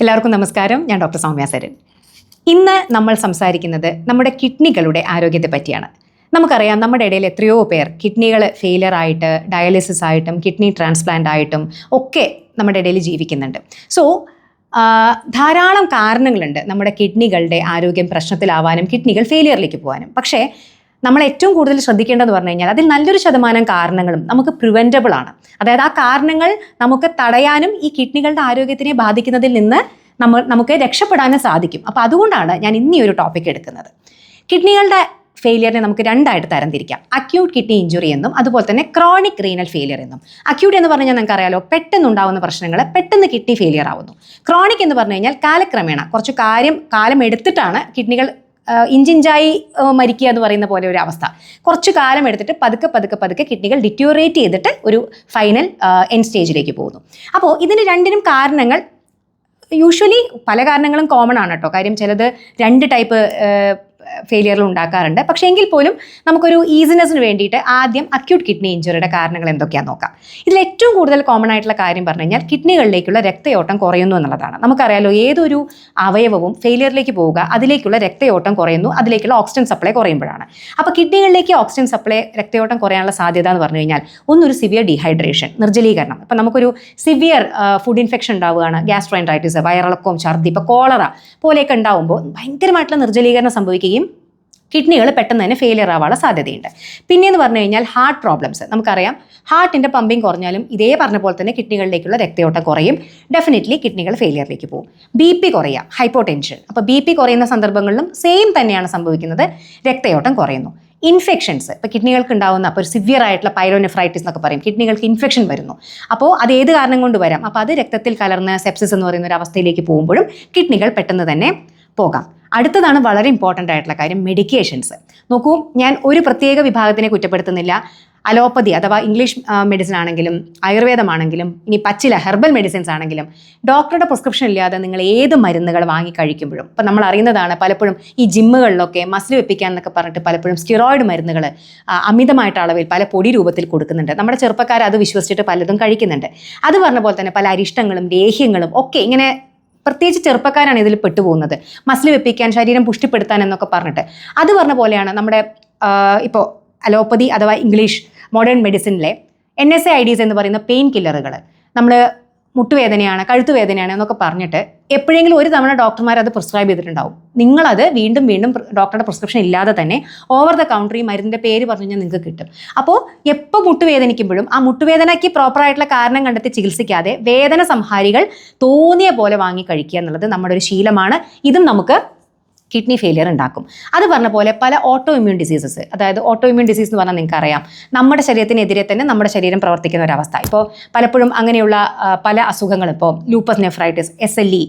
എല്ലാവർക്കും നമസ്കാരം. ഞാൻ ഡോക്ടർ സൗമ്യ സരൻ. ഇന്ന് നമ്മൾ സംസാരിക്കുന്നത് നമ്മുടെ കിഡ്നികളുടെ ആരോഗ്യത്തെ പറ്റിയാണ്. നമുക്കറിയാം നമ്മുടെ ഇടയിൽ എത്രയോ പേർ കിഡ്നികൾ ഫെയിലിയർ ആയിട്ട് ഡയാലിസിസ് ആയിട്ടും കിഡ്നി ട്രാൻസ്പ്ലാന്റ് ആയിട്ടും ഒക്കെ നമ്മുടെ ഇടയിൽ ജീവിക്കുന്നുണ്ട്. സോ ധാരാളം കാരണങ്ങളുണ്ട് നമ്മുടെ കിഡ്നികളുടെ ആരോഗ്യം പ്രശ്നത്തിലാവാനും കിഡ്നികൾ ഫെയിലിയറിലേക്ക് പോകാനും പക്ഷേ നമ്മൾ ഏറ്റവും കൂടുതൽ ശ്രദ്ധിക്കേണ്ടതെന്ന് പറഞ്ഞു കഴിഞ്ഞാൽ അതിൽ നല്ലൊരു ശതമാനം കാരണങ്ങളും നമുക്ക് പ്രിവെന്റബിൾ ആണ്. അതായത് ആ കാരണങ്ങൾ നമുക്ക് തടയാനും ഈ കിഡ്നികളുടെ ആരോഗ്യത്തിനെ ബാധിക്കുന്നതിൽ നിന്ന് നമ്മൾ നമുക്ക് രക്ഷപ്പെടാനും സാധിക്കും. അപ്പോൾ അതുകൊണ്ടാണ് ഞാൻ ഇന്നീ ഒരു ടോപ്പിക് എടുക്കുന്നത്. കിഡ്നികളുടെ ഫെയിലിയറിനെ നമുക്ക് രണ്ടായിട്ട് തരംതിരിക്കാം. അക്യൂട്ട് കിഡ്നി ഇഞ്ചുറി എന്നും അതുപോലെ തന്നെ ക്രോണിക് റീനൽ ഫെയിലിയർ എന്നും. അക്യൂട്ട് എന്ന് പറഞ്ഞാൽ നമുക്ക് അറിയാലോ പെട്ടെന്ന് ഉണ്ടാകുന്ന പ്രശ്നങ്ങൾ പെട്ടെന്ന് കിഡ്നി ഫെയിലിയർ ആവുന്നു. ക്രോണിക് എന്ന് പറഞ്ഞു കഴിഞ്ഞാൽ കാലക്രമേണ കുറച്ച് കാര്യം കാലം എടുത്തിട്ടാണ് കിഡ്നികൾ ഇഞ്ചിഞ്ചായി മരിക്കുക എന്ന് പറയുന്ന പോലെ ഒരു അവസ്ഥ. കുറച്ച് കാലം എടുത്തിട്ട് പതുക്കെ പതുക്കെ പതുക്കെ കിഡ്നികൾ ഡിറ്റ്യൂറേറ്റ് ചെയ്തിട്ട് ഒരു ഫൈനൽ എൻ സ്റ്റേജിലേക്ക് പോകുന്നു. അപ്പോൾ ഇതിന് രണ്ടിനും കാരണങ്ങൾ യൂഷ്വലി പല കാരണങ്ങളും കോമൺ ആണ് കേട്ടോ. കാര്യം ചിലത് രണ്ട് ടൈപ്പ് ഫെയിലിയറിൽ ഉണ്ടാക്കാറുണ്ട്. പക്ഷേ എങ്കിൽ പോലും നമുക്കൊരു ഈസിനെസ്സിന് വേണ്ടിയിട്ട് ആദ്യം അക്യൂട്ട് കിഡ്നി ഇഞ്ചുറിയുടെ കാരണങ്ങൾ എന്തൊക്കെയാണെന്ന് നോക്കാം. ഇതിൽ ഏറ്റവും കൂടുതൽ കോമൺ ആയിട്ടുള്ള കാര്യം പറഞ്ഞു കഴിഞ്ഞാൽ കിഡ്നികളിലേക്കുള്ള രക്തയോട്ടം കുറയുന്നു എന്നുള്ളതാണ്. നമുക്കറിയാലോ ഏതൊരു അവയവവും ഫെയിലിയറിലേക്ക് പോവുക അതിലേക്കുള്ള രക്തയോട്ടം കുറയുന്നു അതിലേക്കുള്ള ഓക്സിജൻ സപ്ലൈ കുറയുമ്പോഴാണ്. അപ്പോൾ കിഡ്നികളിലേക്ക് ഓക്സിജൻ സപ്ലൈ രക്തയോട്ടം കുറയാനുള്ള സാധ്യത എന്ന് പറഞ്ഞു കഴിഞ്ഞാൽ ഒന്നൊരു സിവിയർ ഡീഹൈഡ്രേഷൻ നിർജലീകരണം. ഇപ്പം നമുക്കൊരു സിവിയർ ഫുഡ് ഇൻഫെക്ഷൻ ഉണ്ടാവുകയാണ് ഗ്യാസ്ട്രോൻഡൈറ്റിസ് വയറിളക്കവും ഛർദി ഇപ്പോൾ കോളറ പോലെയൊക്കെ ഉണ്ടാവുമ്പോൾ ഭയങ്കരമായിട്ടുള്ള നിർജലീകരണം സംഭവിക്കുകയും കിഡ്നികൾ പെട്ടെന്ന് തന്നെ ഫെയിലിയർ ആവാനുള്ള സാധ്യതയുണ്ട്. പിന്നെയെന്ന് പറഞ്ഞു കഴിഞ്ഞാൽ ഹാർട്ട് പ്രോബ്ലംസ് നമുക്കറിയാം ഹാർട്ടിന്റെ പമ്പിങ് കുറഞ്ഞാലും ഇതേ പറഞ്ഞ പോലെ തന്നെ കിഡ്നികളിലേക്കുള്ള രക്തയോട്ടം കുറയും. ഡെഫിനറ്റ്ലി കിഡ്നികൾ ഫെയിലിയറിലേക്ക് പോകും. ബി പി കുറയുക ഹൈപ്പോ ടെൻഷൻ അപ്പോൾ ബി പി കുറയുന്ന സന്ദർഭങ്ങളിലും സെയിം തന്നെയാണ് സംഭവിക്കുന്നത്. രക്തയോട്ടം കുറയുന്നു. ഇൻഫെക്ഷൻസ് ഇപ്പോൾ കിഡ്നികൾക്ക് ഉണ്ടാകുന്ന അപ്പോൾ ഒരു സിവിയർ ആയിട്ടുള്ള പൈലോനെഫ്രൈറ്റിസ് എന്നൊക്കെ പറയും. കിഡ്നികൾക്ക് ഇൻഫെക്ഷൻ വരുന്നു. അപ്പോൾ അത് ഏത് കാരണം കൊണ്ട് വരാം? അപ്പോൾ അത് രക്തത്തിൽ കലർന്ന സെപ്സിസ് എന്ന് പറയുന്ന ഒരു അവസ്ഥയിലേക്ക് പോകുമ്പോഴും കിഡ്നികൾ പെട്ടെന്ന് തന്നെ പോകാം. അടുത്തതാണ് വളരെ ഇമ്പോർട്ടന്റ് ആയിട്ടുള്ള കാര്യം മെഡിക്കേഷൻസ് നോക്കൂ ഞാൻ ഒരു പ്രത്യേക വിഭാഗത്തിനെ കുറ്റപ്പെടുത്തുന്നില്ല. അലോപ്പതി അഥവാ ഇംഗ്ലീഷ് മെഡിസിൻ ആണെങ്കിലും ആയുർവേദമാണെങ്കിലും ഇനി പച്ചില ഹെർബൽ മെഡിസിൻസ് ആണെങ്കിലും ഡോക്ടറുടെ പ്രിസ്ക്രിപ്ഷൻ ഇല്ലാതെ നിങ്ങൾ ഏത് മരുന്നുകൾ വാങ്ങി കഴിക്കുമ്പോഴും ഇപ്പം നമ്മൾ അറിയുന്നതാണ് പലപ്പോഴും ഈ ജിമ്മുകളിലൊക്കെ മസിൽ വെപ്പിക്കാൻ എന്നൊക്കെ പറഞ്ഞിട്ട് പലപ്പോഴും സ്റ്റിറോയിഡ് മരുന്നുകൾ അമിതമായിട്ട് അളവിൽ പല പൊടി രൂപത്തിൽ കൊടുക്കുന്നുണ്ട്. നമ്മുടെ ചെറുപ്പക്കാർ അത് വിശ്വസിച്ചിട്ട് പലതും കഴിക്കുന്നുണ്ട്. അത് പറഞ്ഞ പോലെ തന്നെ പല അരിഷ്ടങ്ങളും ലേഹ്യങ്ങളും ഒക്കെ ഇങ്ങനെ പ്രത്യേകിച്ച് ചെറുപ്പക്കാരാണ് ഇതിൽ പെട്ടുപോകുന്നത്. മസിൽ വെപ്പിക്കാൻ ശരീരം പുഷ്ടിപ്പെടുത്താൻ എന്നൊക്കെ പറഞ്ഞിട്ട്. അത് പറഞ്ഞ പോലെയാണ് നമ്മുടെ ഇപ്പോൾ അലോപ്പതി അഥവാ English modern മെഡിസിനിലെ N S A I Ds എന്ന് പറയുന്ന പെയിൻ കില്ലറുകൾ നമ്മൾ മുട്ടുവേദനയാണ് കഴുത്തുവേദനയാണ് എന്നൊക്കെ പറഞ്ഞിട്ട് എപ്പോഴെങ്കിലും ഒരു തവണ ഡോക്ടർമാർ അത് പ്രിസ്ക്രൈബ് ചെയ്തിട്ടുണ്ടാവും. നിങ്ങളത് വീണ്ടും വീണ്ടും ഡോക്ടറുടെ പ്രിസ്ക്രിപ്ഷൻ ഇല്ലാതെ തന്നെ ഓവർ ദ കൗണ്ടർ ഈ മരുന്നിന്റെ പേര് പറഞ്ഞു കഴിഞ്ഞാൽ നിങ്ങൾക്ക് കിട്ടും. അപ്പോൾ എപ്പോൾ മുട്ടുവേദനിക്കുമ്പോഴും ആ മുട്ടുവേദനയ്ക്ക് പ്രോപ്പറായിട്ടുള്ള കാരണം കണ്ടെത്തി ചികിത്സിക്കാതെ വേദന സംഹാരികൾ തോന്നിയ പോലെ വാങ്ങി കഴിക്കുക എന്നുള്ളത് നമ്മുടെ ഒരു ശീലമാണ്. ഇതും നമുക്ക് കിഡ്നി ഫെയിലിയർ ഉണ്ടാക്കും. അത് പറഞ്ഞ പോലെ പല ഓട്ടോ ഇമ്മ്യൂൺ ഡിസീസസ് അതായത് ഓട്ടോ ഇമ്മ്യൂൺ ഡിസീസ് എന്ന് പറഞ്ഞാൽ നിങ്ങൾക്ക് അറിയാം നമ്മുടെ ശരീരത്തിനെതിരെ തന്നെ നമ്മുടെ ശരീരം പ്രവർത്തിക്കുന്ന ഒരവസ്ഥ. ഇപ്പോൾ പലപ്പോഴും അങ്ങനെയുള്ള പല അസുഖങ്ങൾ ഇപ്പോൾ lupus nephritis S L E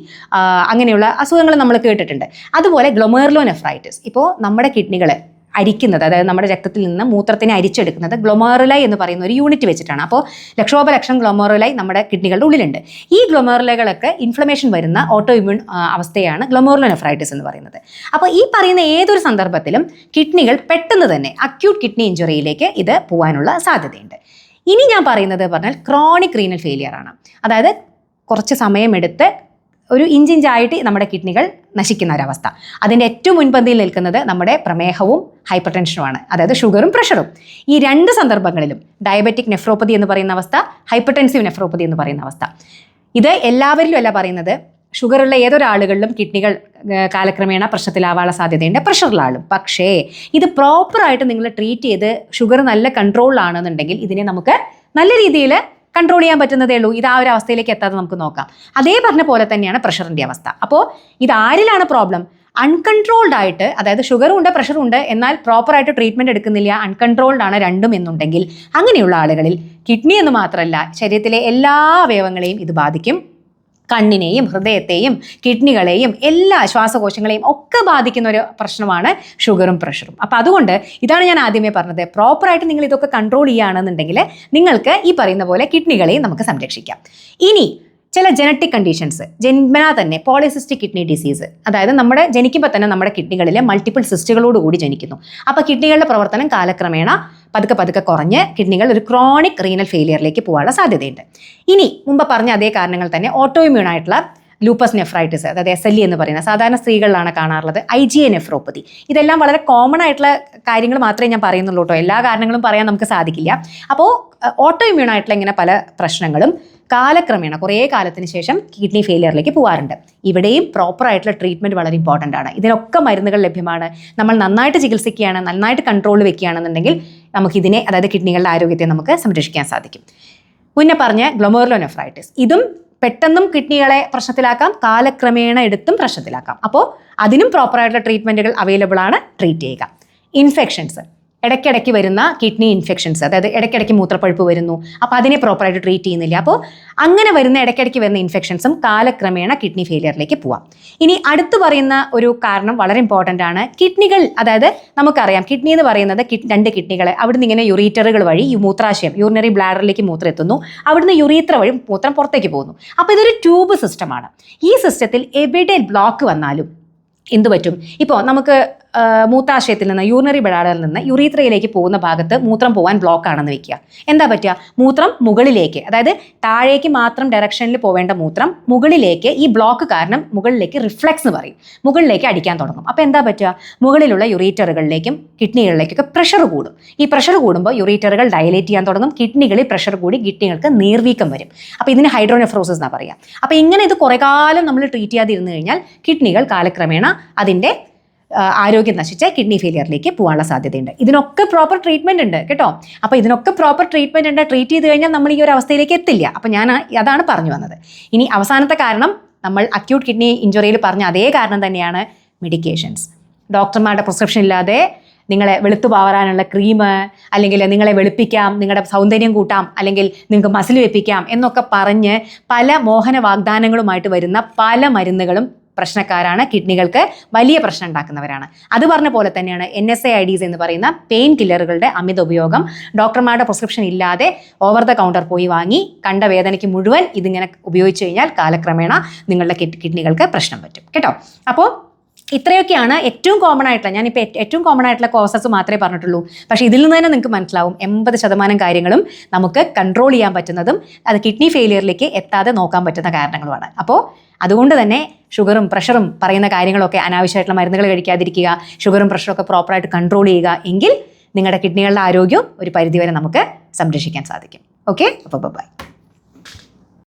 അങ്ങനെയുള്ള അസുഖങ്ങൾ നമ്മൾ കേട്ടിട്ടുണ്ട്. അതുപോലെ ഗ്ലൊമേർലോ നെഫ്രൈറ്റിസ് ഇപ്പോൾ നമ്മുടെ കിഡ്നികൾ അരിക്കുന്നത് അതായത് നമ്മുടെ രക്തത്തിൽ നിന്ന് മൂത്രത്തിനെ അരിച്ചെടുക്കുന്നത് ഗ്ലൊമേറുലൈ എന്ന് പറയുന്ന ഒരു യൂണിറ്റ് വെച്ചിട്ടാണ്. അപ്പോൾ ലക്ഷോപലക്ഷം ഗ്ലൊമോറുലൈ നമ്മുടെ കിഡ്നികളുടെ ഉള്ളിലുണ്ട്. ഈ ഗ്ലൊമേറുലകളൊക്കെ ഇൻഫ്ലമേഷൻ വരുന്ന ഓട്ടോ ഇമ്യൂൺ അവസ്ഥയാണ് ഗ്ലൊമോറുലോനെഫ്രൈറ്റിസ് എന്ന് പറയുന്നത്. അപ്പോൾ ഈ പറയുന്ന ഏതൊരു സന്ദർഭത്തിലും കിഡ്നികൾ പെട്ടെന്ന് തന്നെ അക്യൂട്ട് കിഡ്നി ഇഞ്ചുറിയിലേക്ക് ഇത് പോകാനുള്ള സാധ്യതയുണ്ട്. ഇനി ഞാൻ പറയുന്നത് പറഞ്ഞാൽ ക്രോണിക് റീനൽ ഫെയിലിയർ ആണ്. അതായത് കുറച്ച് സമയമെടുത്ത് ഒരു ഇഞ്ചിഞ്ചായിട്ട് നമ്മുടെ കിഡ്നികൾ നശിക്കുന്ന ഒരവസ്ഥ. അതിന്റെ ഏറ്റവും മുൻപന്തിയിൽ നിൽക്കുന്നത് നമ്മുടെ പ്രമേഹവും ഹൈപ്പർ ടെൻഷനുമാണ് അതായത് ഷുഗറും പ്രഷറും. ഈ രണ്ട് സന്ദർഭങ്ങളിലും ഡയബറ്റിക് നെഫ്രോപ്പതി എന്ന് പറയുന്ന അവസ്ഥ ഹൈപ്പർ ടെൻസീവ് നെഫ്രോപ്പതി എന്ന് പറയുന്ന അവസ്ഥ. ഇത് എല്ലാവരിലും അല്ല പറയുന്നത്. ഷുഗറുള്ള ഏതൊരാളുകളിലും കിഡ്നികൾ കാലക്രമേണ പ്രശ്നത്തിലാവാനുള്ള സാധ്യതയുണ്ട്. പ്രഷറുള്ള ആളും പക്ഷേ ഇത് പ്രോപ്പറായിട്ട് നിങ്ങൾ ട്രീറ്റ് ചെയ്ത് ഷുഗർ നല്ല കൺട്രോളിലാണെന്നുണ്ടെങ്കിൽ ഇതിനെ നമുക്ക് നല്ല രീതിയിൽ കൺട്രോൾ ചെയ്യാൻ പറ്റുന്നതേ ഉള്ളൂ. ഇത് ആ ഒരു അവസ്ഥയിലേക്ക് എത്താതെ നമുക്ക് നോക്കാം. അതേ പറഞ്ഞ പോലെ തന്നെയാണ് പ്രഷറിന്റെ അവസ്ഥ. അപ്പോൾ ഇത് ആരിലാണ് പ്രോബ്ലം അൺകൺട്രോൾഡ് ആയിട്ട് അതായത് ഷുഗറും ഉണ്ട് പ്രഷറും ഉണ്ട് എന്നാൽ പ്രോപ്പറായിട്ട് ട്രീറ്റ്മെന്റ് എടുക്കുന്നില്ല അൺകൺട്രോൾഡ് ആണ് രണ്ടും എന്നുണ്ടെങ്കിൽ അങ്ങനെയുള്ള ആളുകളിൽ കിഡ്നി എന്ന് മാത്രമല്ല ശരീരത്തിലെ എല്ലാ അവയവങ്ങളെയും ഇത് ബാധിക്കും. കണ്ണിനെയും ഹൃദയത്തെയും കിഡ്നികളെയും എല്ലാ ശ്വാസകോശങ്ങളെയും ഒക്കെ ബാധിക്കുന്ന ഒരു പ്രശ്നമാണ് ഷുഗറും പ്രഷറും. അപ്പോൾ അതുകൊണ്ട് ഇതാണ് ഞാൻ ആദ്യമേ പറഞ്ഞത്. പ്രോപ്പറായിട്ട് നിങ്ങൾ ഇതൊക്കെ കൺട്രോൾ ചെയ്യുകയാണെന്നുണ്ടെങ്കിൽ നിങ്ങൾക്ക് ഈ പറയുന്ന പോലെ കിഡ്നികളെയും നമുക്ക് സംരക്ഷിക്കാം. ഇനി ചില ജനറ്റിക് കണ്ടീഷൻസ് ജന്മനാ തന്നെ പോളിസിസ്റ്റിക് കിഡ്നി ഡിസീസ് അതായത് നമ്മുടെ ജനിക്കുമ്പോൾ തന്നെ നമ്മുടെ കിഡ്നികളിലെ മൾട്ടിപ്പിൾ സിസ്റ്റുകളോട് കൂടി ജനിക്കുന്നു. അപ്പോൾ കിഡ്നികളുടെ പ്രവർത്തനം കാലക്രമേണ പതുക്കെ പതുക്കെ കുറഞ്ഞ് കിഡ്നികൾ ഒരു ക്രോണിക് റീനൽ ഫെയിലിയറിലേക്ക് പോകാനുള്ള സാധ്യതയുണ്ട്. ഇനി മുമ്പ് പറഞ്ഞ അതേ കാരണങ്ങൾ തന്നെ ഓട്ടോ ആയിട്ടുള്ള ലൂപ്പസ് നെഫ്രൈറ്റിസ് അതായത് എസ് എൽ ഇ എന്ന് പറയുന്ന സാധാരണ സ്ത്രീകളിലാണ് കാണാറുള്ളത് ഐ ജി എ നെഫ്രോപ്പതി ഇതെല്ലാം വളരെ കോമൺ ആയിട്ടുള്ള കാര്യങ്ങൾ മാത്രമേ ഞാൻ പറയുന്നുള്ളൂ കേട്ടോ. എല്ലാ കാരണങ്ങളും പറയാൻ നമുക്ക് സാധിക്കില്ല. അപ്പോൾ ഓട്ടോ ഇമ്മ്യൂൺ ആയിട്ടുള്ള ഇങ്ങനെ പല പ്രശ്നങ്ങളും കാലക്രമേണ കുറേ കാലത്തിന് ശേഷം കിഡ്നി ഫെയിലിയറിലേക്ക് പോകാറുണ്ട് ഇവിടെയും പ്രോപ്പർ ആയിട്ടുള്ള ട്രീറ്റ്മെന്റ് വളരെ ഇമ്പോർട്ടന്റ് ആണ്. ഇതിനൊക്കെ മരുന്നുകൾ ലഭ്യമാണ്. നമ്മൾ നന്നായിട്ട് ചികിത്സിക്കുകയാണ് നന്നായിട്ട് കൺട്രോൾ വെക്കുകയാണെന്നുണ്ടെങ്കിൽ നമുക്കിതിനെ അതായത് കിഡ്നികളുടെ ആരോഗ്യത്തെ നമുക്ക് സംരക്ഷിക്കാൻ സാധിക്കും. മുന്നേ പറഞ്ഞ ഗ്ലൊമോർലോനെഫ്രൈറ്റിസ് ഇതും പെട്ടെന്നും കിഡ്നികളെ പ്രശ്നത്തിലാക്കാം കാലക്രമേണ എടുത്തും പ്രശ്നത്തിലാക്കാം. അപ്പോൾ അതിനും പ്രോപ്പറായിട്ടുള്ള ട്രീറ്റ്മെന്റുകൾ അവൈലബിൾ ആണ്. ട്രീറ്റ് ചെയ്യുക. ഇൻഫെക്ഷൻസ് ഇടയ്ക്കിടയ്ക്ക് വരുന്ന കിഡ്നി ഇൻഫെക്ഷൻസ് അതായത് ഇടയ്ക്കിടയ്ക്ക് മൂത്രപ്പഴുപ്പ് വരുന്നു. അപ്പോൾ അതിനെ പ്രോപ്പറായിട്ട് ട്രീറ്റ് ചെയ്യുന്നില്ല. അപ്പോൾ അങ്ങനെ വരുന്ന ഇടയ്ക്കിടയ്ക്ക് വരുന്ന ഇൻഫെക്ഷൻസും കാലക്രമേണ കിഡ്നി ഫെയിലിയറിലേക്ക് പോവാം. ഇനി അടുത്ത് പറയുന്ന ഒരു കാരണം വളരെ ഇമ്പോർട്ടന്റ് ആണ്. കിഡ്നികൾ അതായത് നമുക്കറിയാം കിഡ്നി എന്ന് പറയുന്നത് രണ്ട് കിഡ്നികളെ അവിടുന്ന് ഇങ്ങനെ യുറീറ്ററുകൾ വഴി ഈ മൂത്രാശയം യൂറിനറി ബ്ലാഡറിലേക്ക് മൂത്രം എത്തുന്നു. അവിടുന്ന് യുറീത്ര വഴി മൂത്രം പുറത്തേക്ക് പോകുന്നു. അപ്പോൾ ഇതൊരു ട്യൂബ് സിസ്റ്റമാണ് ഈ സിസ്റ്റത്തിൽ എവിടെ ബ്ലോക്ക് വന്നാലും എന്തു പറ്റും? ഇപ്പോൾ നമുക്ക് ആ, മൂത്രാശയത്തിൽ നിന്ന് യൂറിനറി ബഡാഡറിൽ നിന്ന് യുറീത്രയിലേക്ക് പോകുന്ന ഭാഗത്ത് മൂത്രം പോകാൻ ബ്ലോക്ക് ആണെന്ന് വെക്കുക. എന്താ പറ്റുക? മൂത്രം മുകളിലേക്ക് അതായത് താഴേക്ക് മാത്രം ഡയറക്ഷനിൽ പോവേണ്ട മൂത്രം മുകളിലേക്ക് ഈ ബ്ലോക്ക് കാരണം മുകളിലേക്ക് റിഫ്ലക്സ് എന്ന് പറയും. മുകളിലേക്ക് അടിക്കാൻ തുടങ്ങും. അപ്പോൾ എന്താ പറ്റുക? മുകളിലുള്ള യുറീറ്ററുകളിലേക്കും കിഡ്നികളിലേക്കൊക്കെ പ്രഷർ കൂടും. ഈ പ്രഷർ കൂടുമ്പോൾ യുറീറ്ററുകൾ ഡയലേറ്റ് ചെയ്യാൻ തുടങ്ങും. കിഡ്നികളിൽ പ്രഷർ കൂടി കിഡ്നികൾക്ക് നീർവീക്കം വരും. അപ്പോൾ ഇതിന് ഹൈഡ്രോനെഫ്രോസിസ് എന്നാണ് പറയുക അപ്പോൾ ഇങ്ങനെ ഇത് കുറേ കാലം നമ്മൾ ട്രീറ്റ് ചെയ്യാതിരുന്നു കഴിഞ്ഞാൽ കിഡ്നികൾ കാലക്രമേണ അതിന്റെ ആരോഗ്യം നശിച്ച കിഡ്നി ഫെയിലിയറിലേക്ക് പോകാനുള്ള സാധ്യതയുണ്ട്. ഇതിനൊക്കെ പ്രോപ്പർ ട്രീറ്റ്മെന്റ് ഉണ്ട് കേട്ടോ? അപ്പോൾ ഇതിനൊക്കെ പ്രോപ്പർ ട്രീറ്റ്മെന്റ് ഉണ്ട് ട്രീറ്റ് ചെയ്ത് കഴിഞ്ഞാൽ നമ്മൾ ഈ ഒരു അവസ്ഥയിലേക്ക് എത്തില്ല. അപ്പോൾ ഞാൻ അതാണ് പറഞ്ഞു വന്നത്. ഇനി അവസാനത്തെ കാരണം നമ്മൾ അക്യൂട്ട് കിഡ്നി ഇഞ്ചുറിയിൽ പറഞ്ഞ അതേ കാരണം തന്നെയാണ് മെഡിക്കേഷൻസ് ഡോക്ടർമാരുടെ പ്രിസ്ക്രിപ്ഷൻ ഇല്ലാതെ നിങ്ങളെ വെളുത്തു പാവറാനുള്ള ക്രീം അല്ലെങ്കിൽ നിങ്ങളെ വെളുപ്പിക്കാം നിങ്ങളുടെ സൗന്ദര്യം കൂട്ടാം അല്ലെങ്കിൽ നിങ്ങൾക്ക് മസിൽ വെപ്പിക്കാം എന്നൊക്കെ പറഞ്ഞ് പല മോഹന വാഗ്ദാനങ്ങളുമായിട്ട് വരുന്ന പല മരുന്നുകളും പ്രശ്നക്കാരാണ് കിഡ്നികൾക്ക് വലിയ പ്രശ്നം ഉണ്ടാക്കുന്നവരാണ്. അത് പറഞ്ഞ പോലെ തന്നെയാണ് N S A I Ds എന്ന് പറയുന്ന പെയിൻ കില്ലറുകളുടെ അമിത ഉപയോഗം. ഡോക്ടർമാരുടെ പ്രിസ്ക്രിപ്ഷൻ ഇല്ലാതെ ഓവർ ദ കൗണ്ടർ പോയി വാങ്ങി കണ്ട വേദനയ്ക്ക് മുഴുവൻ ഇതിങ്ങനെ ഉപയോഗിച്ച് കഴിഞ്ഞാൽ കാലക്രമേണ നിങ്ങളുടെ കിഡ്നികൾക്ക് പ്രശ്നം പറ്റും. കേട്ടോ? അപ്പോൾ ഇത്രയൊക്കെയാണ് ഏറ്റവും കോമൺ ആയിട്ടുള്ള ഞാനിപ്പോൾ ഏറ്റവും കോമൺ ആയിട്ടുള്ള കോസസ് മാത്രമേ പറഞ്ഞിട്ടുള്ളൂ. പക്ഷേ ഇതിൽ നിന്ന് തന്നെ നിങ്ങൾക്ക് മനസ്സിലാവും എൺപത് ശതമാനം കാര്യങ്ങളും നമുക്ക് കൺട്രോൾ ചെയ്യാൻ പറ്റുന്നതും അത് കിഡ്നി ഫെയിലിയറിലേക്ക് എത്താതെ നോക്കാൻ പറ്റുന്ന കാരണങ്ങളുമാണ്. അപ്പോൾ അതുകൊണ്ട് തന്നെ ഷുഗറും പ്രഷറും പറയുന്ന കാര്യങ്ങളൊക്കെ അനാവശ്യമായിട്ടുള്ള മരുന്നുകൾ കഴിക്കാതിരിക്കുക ഷുഗറും പ്രഷറും ഒക്കെ പ്രോപ്പറായിട്ട് കൺട്രോൾ ചെയ്യുക എങ്കിൽ നിങ്ങളുടെ കിഡ്നികളുടെ ആരോഗ്യം ഒരു പരിധിവരെ നമുക്ക് സംരക്ഷിക്കാൻ സാധിക്കും. ഓക്കെ അപ്പോൾ ബൈ